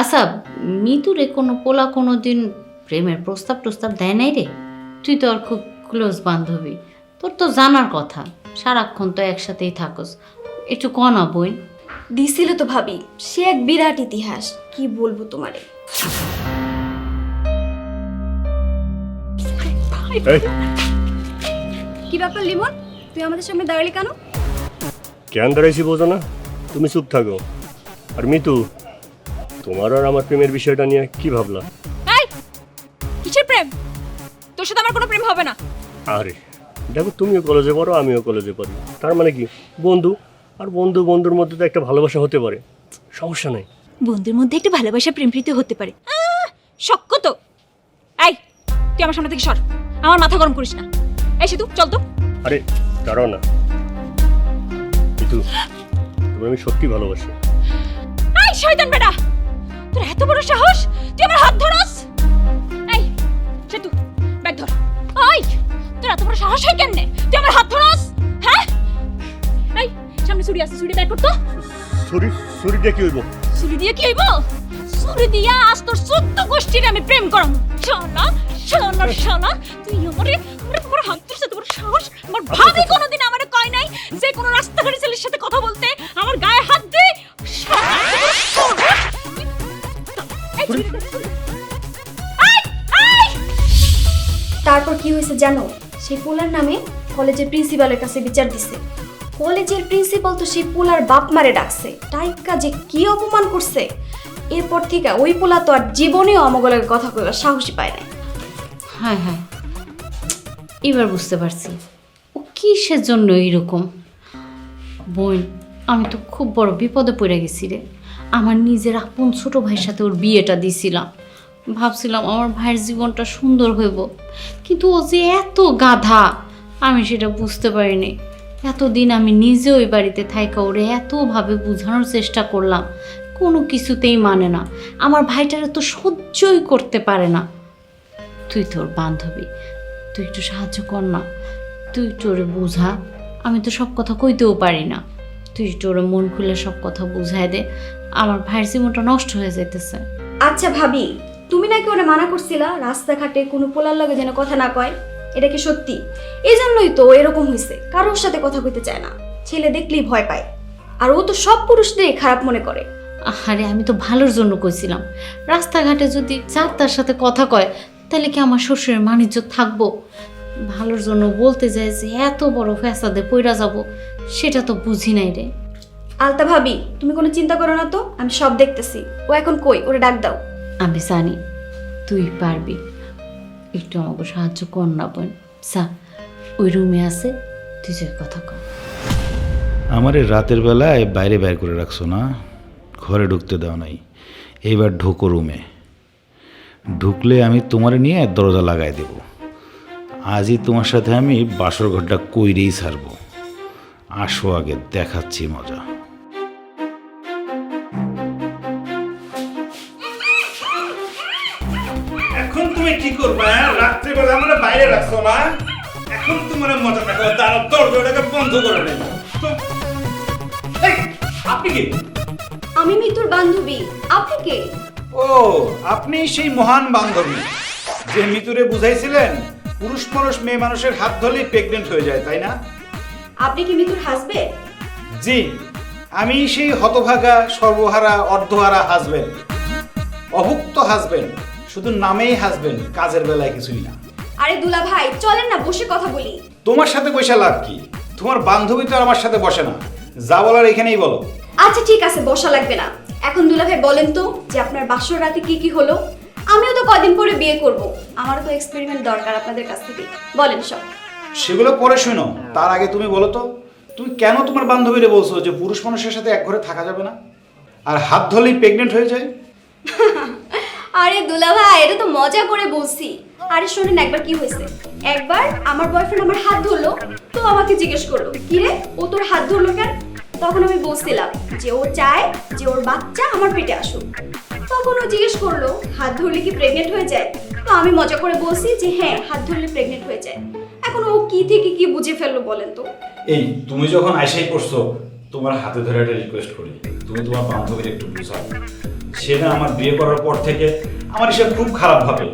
আচ্ছা মিতুরে কোনো পোলা কোনো দিন প্রেমের প্রস্তাব প্রস্তাব দেয় নাই রে? তুই তো আর খুব ক্লোজ বান্ধবী। তোর তো জানার কথা। সারাক্ষণ তো একসাথেই থাকস। একটু কনা বই? দিছিল তো ভাবি। সে এক বিরাট ইতিহাস। কি বলব তোমারে? কি ব্যাপার লিমন? তুই আমাদের সামনে দাঁড়ালি কেন? কেন দাঁড়াইছি বোঝো না। তুমি চুপ থাকো। আর মিতু তোমার আর আমার প্রেমের বিষয়টা নিয়ে কি ভাবলা? এই কিসের প্রেম? তোর সাথে আমার কোনো প্রেম হবে না। আরে দেখো তুমিও কলেজে পড়ো আমিও কলেজে পড়ি। তার মানে কি? বন্ধু আর বন্ধু বন্ধুর মধ্যে তো একটা ভালোবাসা হতে পারে। সমস্যা নেই। বন্ধুর মধ্যে একটু ভালোবাসা প্রেম প্রীতি হতে পারে। আহ, শক্ক তো। এই তুই আমার সামনে থেকে সর। আমার মাথা গরম করিস না। এই সিধু চল তো। আরে দাঁড়াও না। মিতু তুমি আমি সত্যি ভালোবাসি। এই শয়তান বেটা! তোর এত বড় সাহস? তুই আমার হাত ধরস? এই সেতু ব্যাগ ধর। ওই তোর এত বড় সাহস হয় কেন তুই আমার হাত ধরস? হ্যাঁ? এই সামনে ছুরি আছে ছুরি ব্যাগ করতো ছুরি ছুরি দিয়ে কি হইব? ছুরি দিয়ে কি হইব? ছুরি দিয়া আজ তোর চোদ্দ গোষ্ঠীর আমি প্রেম করম শালা শালা শালা তুই আমারে আমারে তোমার হাত ধরছে তোমার সাহস? আমার ভাবি কোনোদিন আমারে কয় নাই যে কোনো রাস্তাঘাটে ছেলের সাথে কথা বলতে তারপর কি হয়েছে জানো? সেই পোলার নামে কলেজের প্রিন্সিপালের কাছে বিচার দিছে। কলেজের প্রিন্সিপাল তো সেই পোলার বাপ মারে ডাকছে। টাইকা যে কি অপমান করছে? এরপর থেকে ওই পোলা তো আর জীবনেও অমগলের কথা কইবার সাহসী পায় না হ্যাঁ হ্যাঁ এবার বুঝতে পারছি। ও কিসের জন্য এইরকম? বোন, আমি তো খুব বড় বিপদে পড়ে গেছি রে। আমার নিজের আপন ছোট ভাইয়ের সাথে ওর বিয়েটা দিছিলাম। ভাবছিলাম আমার ভাইয়ের জীবনটা সুন্দর হইব। কিন্তু ও যে এত গাধা, আমি সেটা বুঝতে পারিনি। এতদিন আমি নিজে ওই বাড়িতে থাইকা ওরে এতভাবে বোঝানোর চেষ্টা করলাম, কোনো কিছুতেই মানে না। আমার ভাইটারে তো সহ্যই করতে পারে না। তুই তোর বান্ধবী, তুই একটু সাহায্য কর না। তুই ওরে বুঝা, আমি তো সব কথা কইতেও পারি না। তুই ওরে মন খুলে সব কথা বুঝাই দে, আমার ভাইয়ের জীবনটা নষ্ট হয়ে যাইতেছে। আচ্ছা ভাবি তুমি নাকি ওরা মানা করছিলা? রাস্তাঘাটে কোনো পোলার লাগে যেন কথা না কয়? এটা কি সত্যি? এই জন্যই তো এরকম হয়েছে কারোর সাথে কথা কইতে চায় না। ছেলে দেখলেই ভয় পায়। আর ও তো সব পুরুষদেরই খারাপ মনে করে। আরে আমি তো ভালোর জন্য কইছিলাম। রাস্তাঘাটে যদি যার তার সাথে কথা কয় তাহলে কি আমার শ্বশুরের মানিজ্য থাকব? ভালোর জন্য বলতে যায় যে এত বড় ফ্যাসাদে পইরা যাব সেটা তো বুঝি নাই রে। আলতা ভাবি তুমি কোনো চিন্তা করো না তো? আমি সব দেখতেছি। ও এখন কই? ওরে ডাক দাও। আমি জানি তুই পারবি। একটু আমাকে সাহায্য কর না বোন। সা, ওই রুমে আছে, তুই যে কথা কর। আমার রাতের বেলায় বাইরে বের করে রাখছো না? ঘরে ঢুকতে দাও নাই। এইবার ঢোকো রুমে। ঢুকলে আমি তোমার নিয়ে দরজা লাগাই দেব। আজই তোমার সাথে আমি বাসর ঘরটা কইরেই ছাড়বো আসো আগে, দেখাচ্ছি মজা। তুমি কি করবে হ্যাঁ? রাত্রিবেলা আমরা বাইরে রাখছো না এখন তোমার মজা দেখো দাঁড়াও দরজাটাকে বন্ধ করে নেই আপনি কি? আমি মিতুর বান্ধবী। আপনি কে? ও আপনি সেই মহান বান্ধবী। যে মিতুরে বুঝাইছিলেন পুরুষ মানুষ মেয়ে মানুষের হাত ধরলেই প্রেগনেন্ট হয়ে যায় তাই না? আপনি কি মিতুর হাসবে জি আমি সেই হতভাগা সর্বহারা অর্ধহারা হাসবেন অভুক্ত হাসবেন শুধু নামেই হাসবেন কাজের বেলায় কিছুই না। আরে দুলা ভাই চলেন না বসে কথা বলি। তোমার সাথে বসে লাভ কি? তোমার বান্ধবী তো আর আমার সাথে বসে না। যা বলার এখানেই বলো। আচ্ছা ঠিক আছে বসা লাগবে না। এখন দুলা ভাই বলেন তো যে আপনার বাসর রাতে কি কি হলো? আমিও তো কদিন পরে বিয়ে করব। আমারও তো এক্সপেরিমেন্ট দরকার আপনাদের কাছ থেকে। বলেন সব। সেগুলো পরে শুনো। তার আগে তুমি বলো তো তুমি কেন তোমার বান্ধবীরে বলছো যে পুরুষ মানুষের সাথে এক ঘরে থাকা যাবে না? আর হাত ধরলেই প্রেগনেন্ট হয়ে যায়? আরে দুলা ভাই, এটা তো মজা করে বলছি। আরে শোনেন একবার কি হয়েছে? একবার আমার বয়ফ্রেন্ড আমার হাত ধরলো, তো আমাকে জিজ্ঞেস করল, কি রে, ও তোর হাত ধরলো কেন? তখন আমি বলছিলাম যে ও চায় যে ওর বাচ্চা আমার পেটে আসুক। তখন ও জিজ্ঞেস করল, হাত ধরলে কি প্রেগনেন্ট হয়ে যায়? তো আমি মজা করে বলছি যে হ্যাঁ হাত ধরলে প্রেগনেন্ট হয়ে যায়। এখন ও কি থেকে কি বুঝে ফেলল বলেন তো? এই, তুমি যখন আইসাই করছ তোমার হাতে ধরে একটা রিকোয়েস্ট করি। তুমি তোমার বান্ধবীর একটু বুঝাও। সে না আমার বিয়ে করার পর থেকে আমার হিসাব খুব খারাপ ভাবে।